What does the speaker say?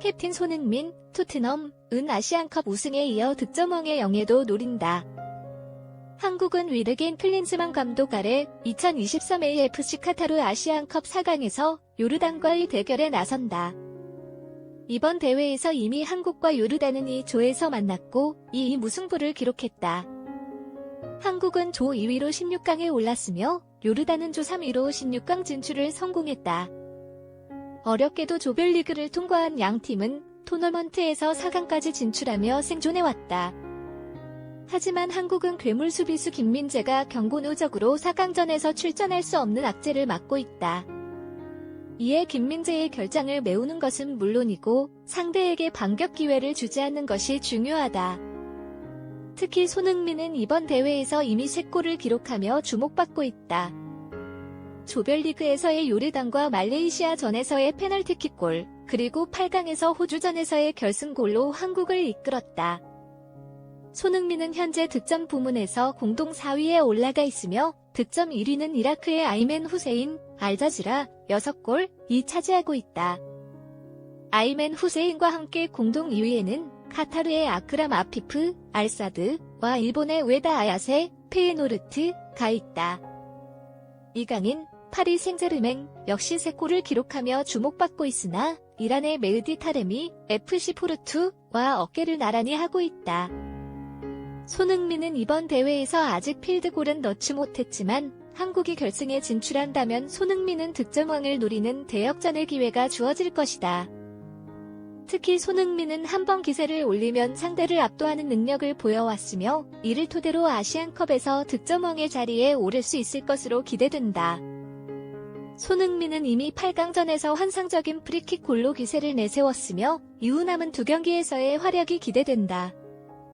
캡틴 손흥민, 토트넘, 은 아시안컵 우승에 이어 득점왕의 영예도 노린다. 한국은 위르긴 클린즈만 감독 아래 2023 AFC 카타르 아시안컵 4강에서 요르단과의 대결에 나선다. 이번 대회에서 이미 한국과 요르단은 이 조에서 만났고 이 무승부를 기록했다. 한국은 조 2위로 16강에 올랐으며 요르단은 조 3위로 16강 진출을 성공했다. 어렵게도 조별리그를 통과한 양 팀은 토너먼트에서 4강까지 진출하며 생존해왔다. 하지만 한국은 괴물 수비수 김민재가 경고 누적으로 4강전에서 출전할 수 없는 악재를 맡고 있다. 이에 김민재의 결장을 메우는 것은 물론이고 상대에게 반격 기회를 주지 않는 것이 중요하다. 특히 손흥민은 이번 대회에서 이미 3골을 기록하며 주목받고 있다. 조별리그에서의 요르단과 말레이시아전에서의 페널티킥골, 그리고 8강에서 호주전에서의 결승골로 한국을 이끌었다. 손흥민은 현재 득점 부문에서 공동 4위에 올라가 있으며 득점 1위는 이라크의 아이맨 후세인, 알자지라 6골, 이 차지하고 있다. 아이맨 후세인과 함께 공동 2위에는 카타르의 아크람 아피프, 알사드와 일본의 웨다 아야세, 페에노르트가 있다. 이강인, 파리 생제르맹 역시 3골을 기록하며 주목받고 있으나 이란의 메흐디 타레미, FC 포르투와 어깨를 나란히 하고 있다. 손흥민은 이번 대회에서 아직 필드골은 넣지 못했지만 한국이 결승에 진출한다면 손흥민은 득점왕을 노리는 대역전의 기회가 주어질 것이다. 특히 손흥민은 한 번 기세를 올리면 상대를 압도하는 능력을 보여왔으며 이를 토대로 아시안컵에서 득점왕의 자리에 오를 수 있을 것으로 기대된다. 손흥민은 이미 8강전에서 환상적인 프리킥 골로 기세를 내세웠으며 이후 남은 두 경기에서의 활약이 기대된다.